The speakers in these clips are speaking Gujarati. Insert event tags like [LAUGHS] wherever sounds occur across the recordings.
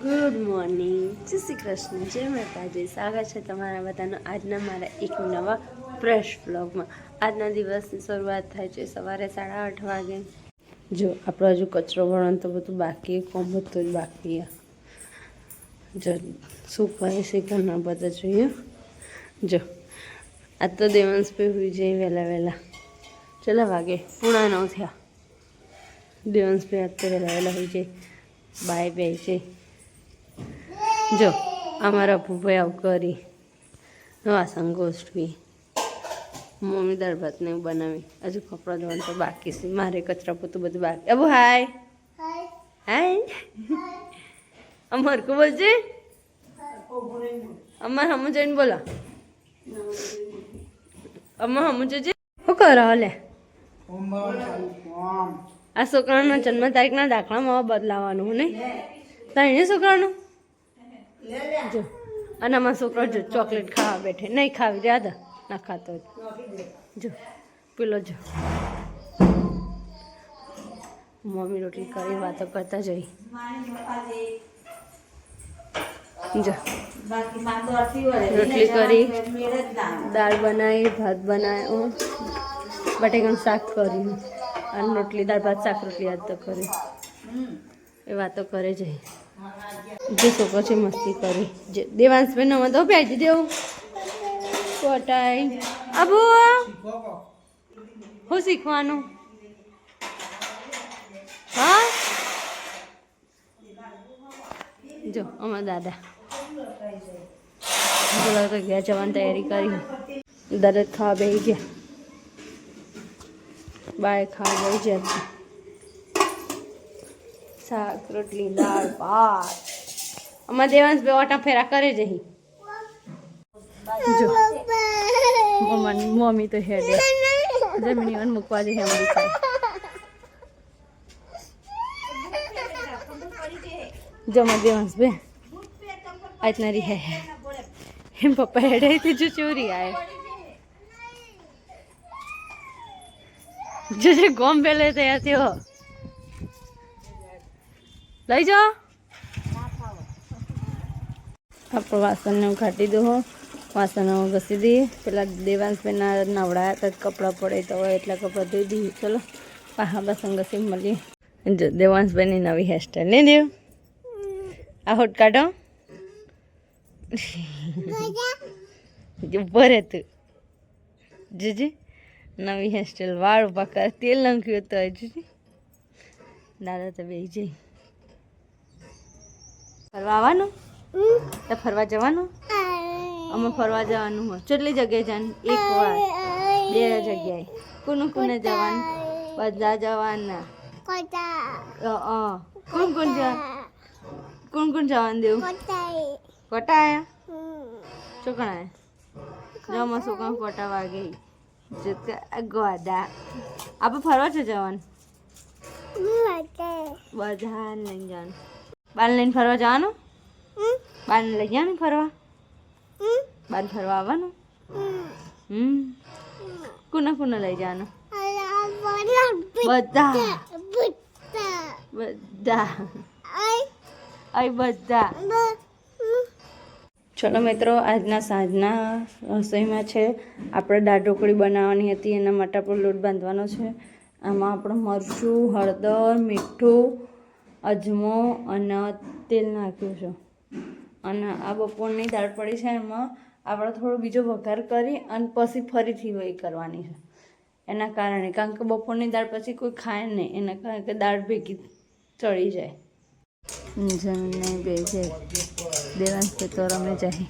ગુડ મોર્નિંગ જય શ્રી કૃષ્ણ. જય માતાજી. સ્વાગત છે તમારા બધાનો આજના મારા એક નવા ફ્રેશ બ્લોગમાં આજના દિવસની શરૂઆત થાય છે સવારે સાડા આઠ વાગે. જો, આપણો હજુ કચરો વળણ તો બધું બાકી કોમ બધું જ બાકી જો, શું કહે છે ઘરના બધા જોઈએ? જો, આજ તો દેવાંશ હોય જાય વહેલા વહેલા. ચલા વાગે, પૂણા નવ થયા. દેવાંશ પે આજ તો વહેલા વહેલા હોઈ જાય. બાય બે છે. જો અમારા ભૂભાઈ આવું કરી. વાસણ ગોઠવી મમ્મી દાળ ભાતને બનાવી. હજુ કપડાં ધોવાનું તો બાકી છે. મારે કચરા પોતું બધું બાકી. અબુ હાય. હાય. અમાર કો બોલજે અમાર હમ જઈને બોલો. અમાર હમુ જજે. શું કરો હલે? આ છોકરાનો જન્મ તારીખના દાખલામાં બદલાવાનું નહીં? તારી છોકરાનો? જો. અને આમાં છોકરો જો ચોકલેટ ખાવા બેઠે. નહીં ખાવી હતા ના ખાતો જ. જો, પેલો જો. મમ્મી રોટલી કરી, વાતો કરતા જઈ. જો. રોટલી કરી, દાળ બનાવી, ભાત બનાવ્યો બટેકાનું શાક કર્યું. અને રોટલી, દાળ, ભાત, શાક, રોટલી યાદ તો કરી. એ વાતો કરે જઈ. જે છોકરો છે, મસ્તી કરી. જે દેવાંશ નવા તો ભેજી દેવું કોટાઈ. આબુ હું શીખવાનું? હા? જો, અમારા દાદા. બોલો તો ઘેર જવાની તૈયારી કરી. દરદ ખાવા બેસી ગયા. બાય ખાવા બેસી ગયા. શાક રોટલી દાળ, ભાત. અમારા દેવાંશ બે ઓટા ફેરા કરે જ અહીં. જો. મમ્મી મમ્મી તો હેડે. જમીની વન મૂકવા દે હેમ જમા મારા દેવાંશ બે. આજના રી હે એમ પપ્પા હેડે તે જો ચોરી આય. જો, જે, ગોમ બેલે તૈયાર થયો. લઈ જાઓ. આપણે વાસણને કાઢી દો વાસણો ઘસી દઈએ. પેલા દેવાંશ બેના નવડાયા હતા, કપડાં પડે તો હોય એટલે કપડાં ધોઈ દઈએ. ચલો, પાહા વાસણ ઘસી મળીએ. જો દેવાંશભાઈની નવી હેરસ્ટાઈલ નહીં દેવ આ હોટ કાઢો. ભરે તું. જીજી, નવી હેરસ્ટાઈલ વાળ ઊભા કર. તેલ નાખ્યું તો જીજી. દાદા તો બે જઈ ફરવા આવવાનું? તો ફરવા જવાનું? અમે ફરવા જવાનું હોય. કેટલી જગ્યાએ જવાનું? એક વાર. બે જગ્યાએ. કોને કોને જવાનું? બધા જવાના. કોણ કોણ જા કોણ કોણ જવાનું દેવું? કોટા ચોકણા આયા જમા છોકરા કોટા વાગે ગોદા. આપણે ફરવા છે જવાનું? બધા નહીં જવાનું. બાર લઈને ફરવા જવાનું? બાન લઈ જવાનું ફરવા? બાન ફરવા આવવાનું? હમ. કુના કુના લઈ જવાનું? બધા. બધા. અહીં બધા. ચલો મિત્રો આજના સાંજના રસોઈમાં છે. આપણે દાળ ઢોકળી બનાવવાની હતી એના માટે આપણો લોટ બાંધવાનો છે. આમાં આપણું મરચું હળદર મીઠું અજમો અને તેલ નાખ્યું છે. અને આ બપોરની દાળ પડી છે, એમાં આપણે થોડો બીજો વઘાર કરી અને પછી ફરીથી વહી કરવાની છે. એના કારણે, કારણ કે બપોરની દાળ પછી કોઈ ખાય નહીં, એના કારણે કે દાળ ભેગી ચડી જાય. જમીને બે જાય દેવાંશ તો રમે જાય.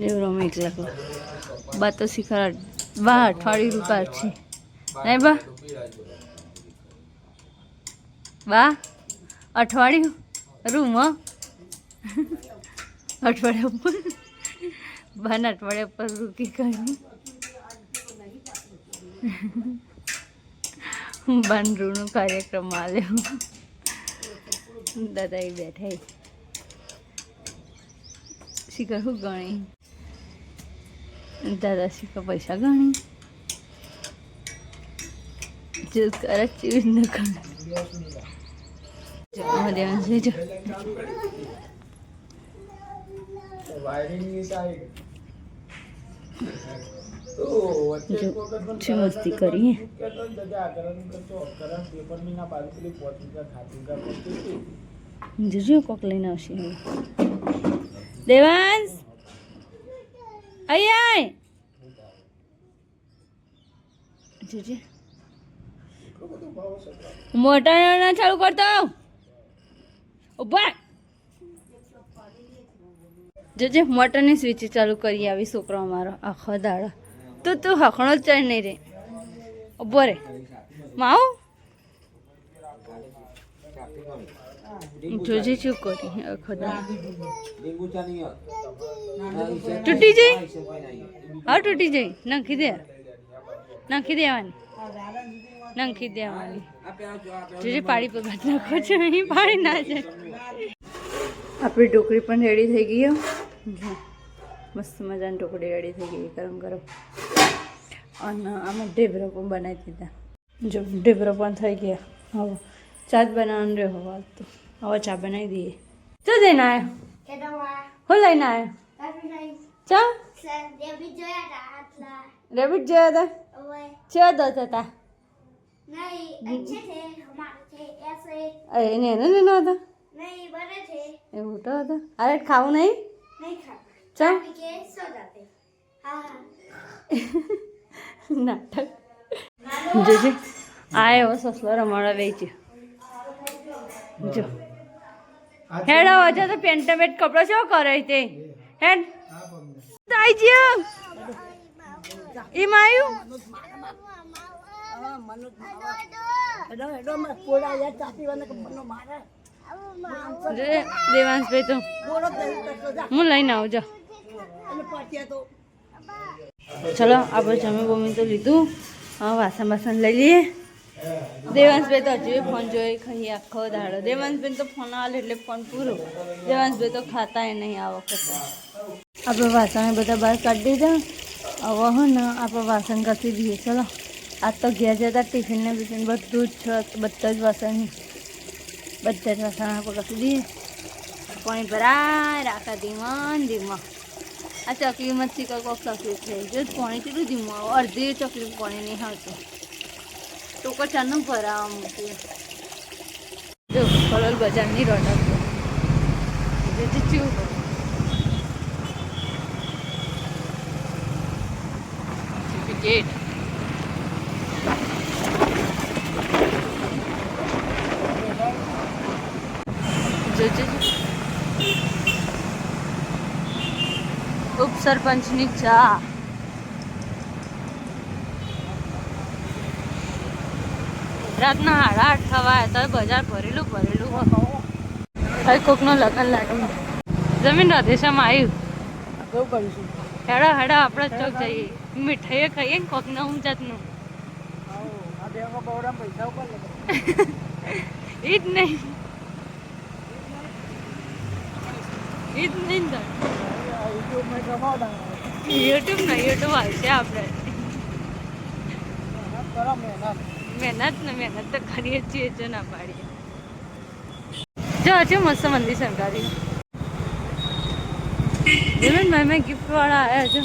એવું રમે એકલા બા તો શીખર બા અઠવાડિયું રૂપિયા છે. નહીં બા? બા અઠવાડિયું, રૂમ અઠવાડિયા ઉપર. બાના અઠવાડિયા પર રૂકી કરી બાનરૂનો કાર્યક્રમ આવ્યો દાદા એ બેઠા શીખર શું ગણી? દાદા શીખર પૈસા ગણી. જે કરે ચીજ ન ગણે. શું મસ્તી કરીએ. જોજો કોક લઈને આવશે. દેવાંશ અહીંયા જોજે. મોટર ચાલુ કરતો ઊભા. જોજે, મોટરની સ્વિચ ચાલુ કરી આવી, છોકરો અમારો, આખો દાડો. તો, તું, હખણો જ ચડ નહીં રે. ઊભો રે. માવ. જોજે શું કરી, આખો દાડો. તૂટી જઈ? હા, તૂટી જઈ. નાખી દે. નાખી દેવાની. નાખી દેવાની. જોજે પાડી પર ભાત નાખો છો અહીં પાડી ના જાય. આપણી ઢોકળી પણ રેડી થઈ ગઈ મસ્ત મજાની ઢોકળી રેડી થઈ ગઈ ગરમ ગરમ. અને આમાં ઢેબરો પણ બનાવી દીધા. જો ઢેબરો પણ થઈ ગયા. હવે ચા જ બનાવવાનું રહ્યો હવે તો. હવે ચા બનાવી દઈએ. ચો જઈને આવ્યો હું લઈને આવ્યો ચા? રેબિટ જોયા હતા ચેવા દોતા હતા એને એને લેનો હતા એવું તો હતો. અરે ખાવું નહીં? ચા [LAUGHS] નાટક. જોજે. આ એવો સસલો રમાડો વેચ્યો જો. હેડ હવે તો પેન્ટમેટ કપડો શું કરે તે? હેડ. આઈ જ્યો. એમાં આવ્યું દેવાંશભાઈ તો હું લઈને આવજો ચલો આપણે જમી બમી તો લીધું. હા વાસણ બાસણ લઈ લઈએ. દેવાંશભાઈ તો હજુ ફોન જોઈ ખાઈ આખો દાડો. દેવાંશભાઈ તો ફોન આવે એટલે ફોન પૂરો. દેવાંશભાઈ તો ખાતા નહીં આ વખતે. આપણે વાસણ બધા બહાર કાઢી દીધા. હવે હો ને આપણે વાસણ કાઢી દઈએ. ચલો. આજ તો ઘેર જતા ટિફિન ને બિફિન બધું જ છે, બધા જ વાસણ. બધા જ વાસણ પકડી દઈએ પાણી ભરાય, રાખા ધીમા ધીમા. આ ચકલીમાં ચીકર કોક ચકલી થઈ જો પાણી કેટલું ધીમું અડધી ચકલી પાણી નહીં આવતું તો ચાનું ભરાવા મૂક્યું જો, કલોલ બજારની જે ચીવું ગેટ જોજે ઉપસરપંચની ચા. રાતના સાડા આઠ થવા તો બજાર ભરેલું ભરેલું હવે કોકનો લગન લાગે જમીન રાધેશામાં આવ્યું કેવું કરીશું હેડા હેડા આપણે ચોક જઈએ. મીઠાઈ ખાઈએ ને કોક જાતનું. પૈસા ઉપર લગે એ જ નહીં યુટ્યુબ ના યુટ્યુબ આવશે આપણે. મહેનત ને મહેનત તો કરીએ છીએ જો ના પાડીએ. જો છે મસ્ત મંદિર સરકારી વિલન ભાઈ મેં ગિફ્ટ વાળા આવ્યા છે.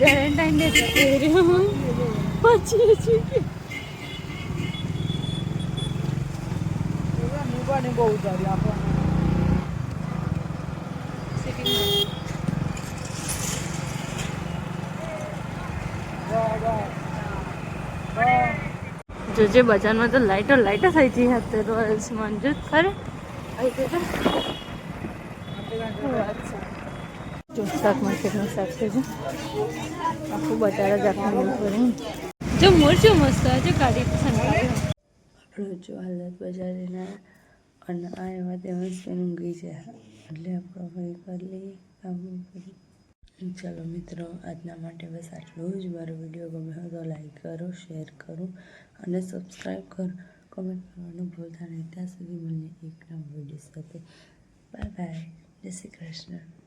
વેલેન્ટાઇન ડે પછી છે બહુ સારી આપણને વાહ વાહ વાહ જોજે બજારમાં તો લાઈટો લાઇટો થઈ ગઈ હતી રોયલ્સ મંજૂર ખરે. જો શાક માર્કેટનું શાક છે આખું બટારા જ પડે જો મોરચું મસ્ત છે કાઢી સંતાડ્યો જો હાલત બજારીના અને આ એવા તેમાં ઊંઘી છે એટલે આપણે કરી લઈએ કામ કરી. ચાલો મિત્રો, આજના માટે બસ આટલું જ. મારો વીડિયો ગમે હોય તો લાઈક કરો, શેર કરો અને સબસ્ક્રાઈબ કરો. કમેન્ટ કરવાનું ભૂલતા નહીં. ત્યાં સુધી મને એક નવા વીડિયો સાથે. Bye bye. જય શ્રી કૃષ્ણ.